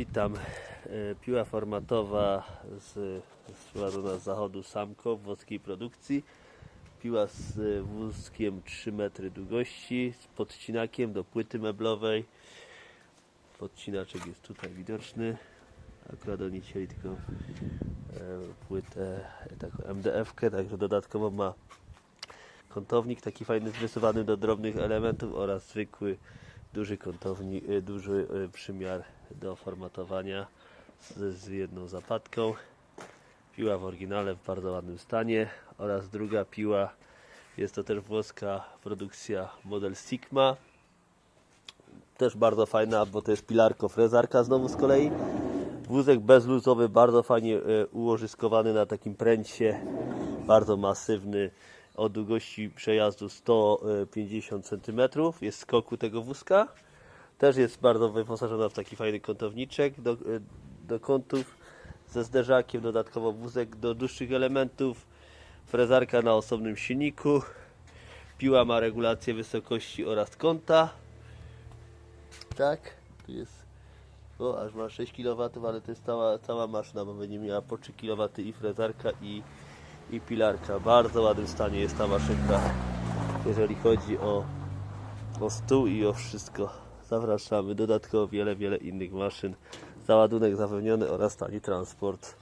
Witam. E, Piła formatowa z, sprowadzona z zachodu Samko w włoskiej produkcji. Piła z e, wózkiem 3 metry długości, z podcinakiem do płyty meblowej. Podcinaczek jest tutaj widoczny. Akurat oni chcieli tylko e, płytę, e, taką MDF-kę, także dodatkowo ma kątownik taki fajny zrysowany do drobnych elementów oraz zwykły duży kątownik, y, duży przymiar do formatowania z, z jedną zapadką. Piła w oryginale w bardzo ładnym stanie oraz druga piła jest to też włoska produkcja model Sigma. Też bardzo fajna, bo to jest pilarko frezarka znowu z kolei. Wózek bezluzowy, bardzo fajnie e, ułożyskowany na takim pręcie, bardzo masywny, o długości przejazdu 150 cm. Jest skoku tego wózka. Też jest bardzo wyposażona w taki fajny kątowniczek do, e, do kątów ze zderzakiem, dodatkowo wózek do dłuższych elementów, frezarka na osobnym silniku. Piła ma regulację wysokości oraz kąta. Tak, tu jest o, aż ma 6 kW, ale to jest cała, cała maszyna, bo będzie miała po 3 kW i frezarka i, i pilarka. W bardzo ładnym stanie jest ta maszynka, jeżeli chodzi o, o stół i o wszystko. Zapraszamy. Dodatkowo wiele, wiele innych maszyn. Załadunek zapewniony oraz tani transport.